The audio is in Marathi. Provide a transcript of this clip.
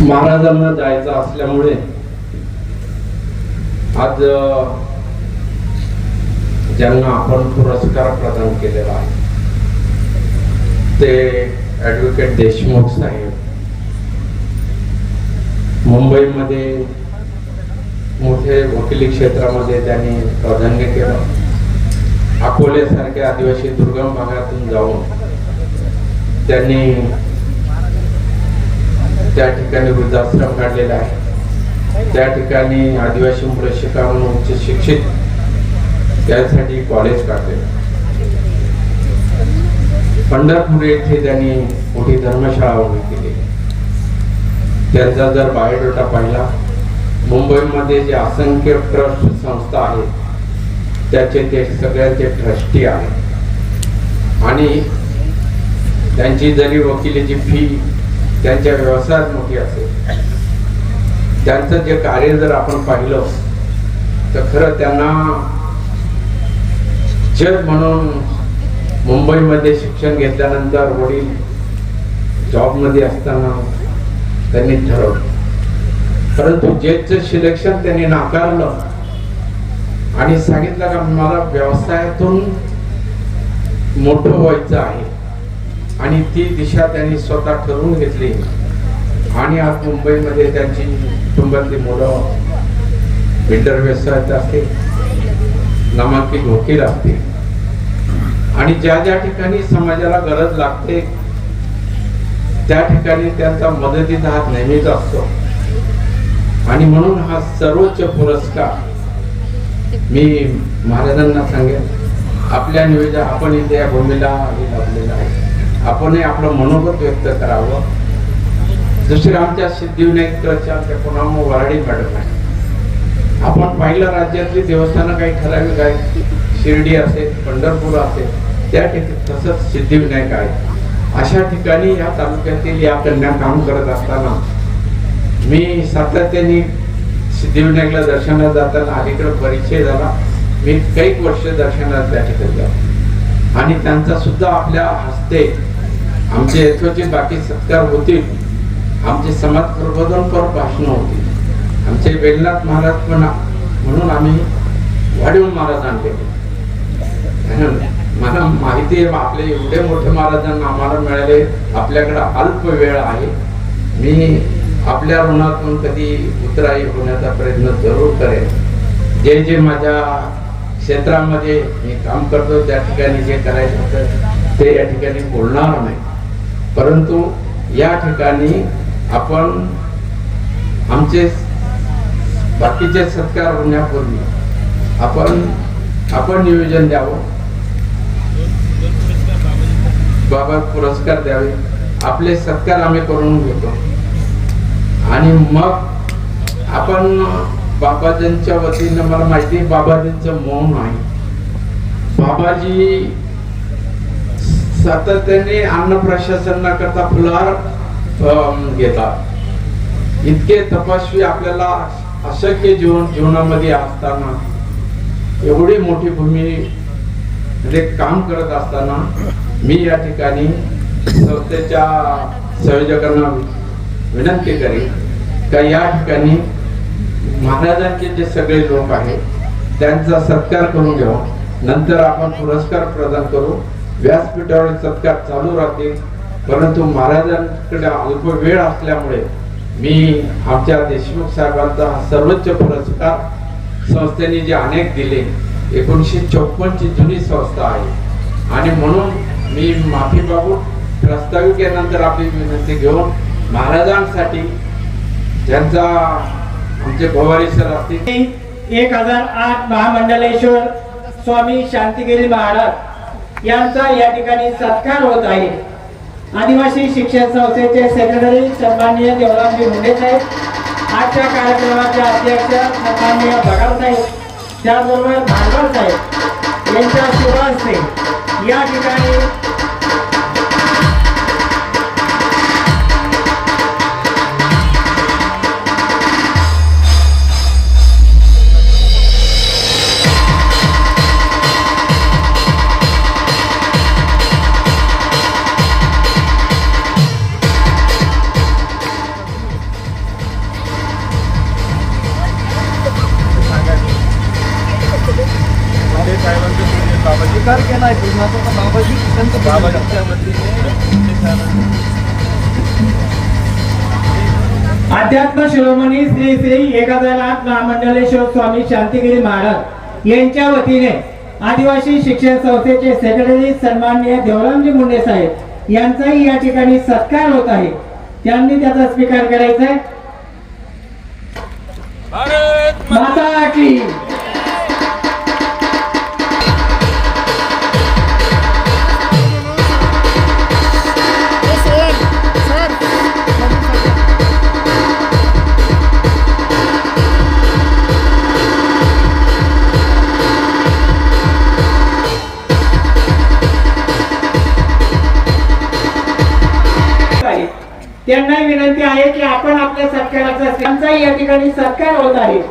महाराजांना जायचं असल्यामुळे आज ज्यांना आपण पुरस्कार प्रदान केलेला आहे ते ॲडव्होकेट देशमुख साहेब. मुंबईमध्ये मोठे वकिली क्षेत्रामध्ये त्यांनी प्राधान्य केलं. अकोल्यासारख्या आदिवासी दुर्गम भागातून जाऊन त्यांनी त्या ठिकाणी वृद्धाश्रम काढलेला आहे. त्या ठिकाणी आदिवासी मुलं शिका म्हणून उच्च शिक्षित त्यासाठी कॉलेज काढले पंढरपूर येथे त्यांनी मोठी धर्मशाळा उभी केली. त्यांचा जर बायोडेटा पाहिला मुंबईमध्ये जे असंख्य ट्रस्ट संस्था आहेत त्याचे ते सगळ्यांचे ट्रस्टी आहेत. आणि त्यांची जरी वकिलीची फी त्यांच्या व्यवसायात मोठी असेल. त्यांचं जे कार्य जर आपण पाहिलं तर खरं त्यांना जज म्हणून मुंबईमध्ये शिक्षण घेतल्यानंतर वडील जॉबमध्ये असताना त्यांनी ठरवलं. परंतु जेचं सिलेक्शन त्यांनी नाकारलं आणि सांगितलं का मला व्यवसायातून मोठं व्हायचं आहे. आणि ती दिशा त्यांनी स्वतः ठरवून घेतली. आणि आज मुंबईमध्ये त्यांची कुटुंबातली मुलं बिल्डर व्यवसायात असते नामांकित वकील असते आणि ज्या ज्या ठिकाणी समाजाला गरज लागते त्या ठिकाणी त्यांचा मदतीचा हात नेहमीच असतो. आणि म्हणून हा सर्वोच्च पुरस्कार मी महाराजांना सांगेन. आपल्या निवेदन आपण इथे या भूमीला हे आहे. आपणही आपलं मनोगत व्यक्त करावं. दुसरे आमच्या सिद्धिविनायकच्या त्या पुन्हा वराडी मॅडम आहे आपण पाहिलं राज्यातली देवस्थानं काही ठराविक आहेत. शिर्डी असेल पंढरपूर असेल त्या ठिकाणी तसंच सिद्धिविनायक आहे अशा ठिकाणी या तालुक्यातील या कन्या काम करत असताना मी सातत्याने सिद्धिविनायकला दर्शनात जाताना अलीकडे परिचय झाला. मी कैक वर्ष दर्शनात त्या ठिकाणी आणि त्यांचा सुद्धा आपल्या हस्ते आमचे येथोचे बाकी सत्कार होतील आमचे समाज प्रबोधनपर भाषणं होती. आमचे वेलनाथ महाराज पण म्हणून आम्ही वाढीव महाराजांकडे मला माहिती आहे आपले एवढे मोठे महाराजांना आम्हाला मिळाले. आपल्याकडे अल्प वेळ आहे. मी आपल्या ऋणातून कधी उतराई होण्याचा प्रयत्न जरूर करेन. जे जे माझ्या क्षेत्रामध्ये मी काम करतो त्या ठिकाणी जे करायचं होतं ते या ठिकाणी बोलणार नाही. परंतु या ठिकाणी आपण आमचे बाकीचे सत्कार होण्यापूर्वी आपण आपण नियोजन द्यावं. बाबा पुरस्कार द्यावे. आपले सत्कार आम्ही करून घेतो. आणि मग आपण बाबाजींच्या वतीनं मला माहिती आहे बाबाजींचं मौन आहे. बाबाजी सातत्याने अन्न प्रशासनाकरता फुलार घेतात. इतके तपस्वी आपल्याला अशक्य जीवन जीवनामध्ये असताना एवढी मोठी भूमी मध्ये काम करत असताना मी या ठिकाणी संस्थेच्या संयोजकांना विनंती करेन का या ठिकाणी महाराजांचे जे सगळे लोक आहेत त्यांचा सत्कार करून घ्यावा. नंतर आपण पुरस्कार प्रदान करू. व्यासपीठावर सत्कार चालू राहतील. परंतु महाराजांकडे अल्प वेळ असल्यामुळे मी आमच्या देशमुख साहेबांचा सर्वोच्च पुरस्कार संस्थेने जे अनेक दिले एकोणीसशे चौपन्नची जुनी संस्था आहे. आणि म्हणून मी माफी मागून प्रस्ताविकेनंतर आपली विनंती घेऊन महाराजांसाठी ज्यांचा आमचे भवारी सर असतील. एक हजार आठ महामंडलेश्वर स्वामी शांतिगिरी महाराज. यांचा या ठिकाणी सत्कार होत आहे. आदिवासी शिक्षण संस्थेचे सेक्रेटरी सन्माननीय देवरामजी मुंडे साहेब आजच्या कार्यक्रमाचे अध्यक्ष सन्माननीय बगाल साहेब त्याचबरोबर भागवत साहेब यांच्या शुभ हस्ते या ठिकाणी सत्कार केला आहे. पूर्णाचा बाबाजी संत बाबाजीच्या वतीने अध्यात्म शिरोमणी श्री श्री एक हजार आठ महामंडलेश्वर स्वामी शांतिगिरी महाराज यांच्या वतीने आदिवासी शिक्षण संस्थेचे सेक्रेटरी सन्माननीय देवरामजी मुंडे साहेब यांचाही या ठिकाणी सत्कार होत आहे. त्यांनी त्याचा स्वीकार करायचा आहे. माता की आहे की आपण आपल्या सत्काराचा त्यांचाही या ठिकाणी सत्कार होत आहे.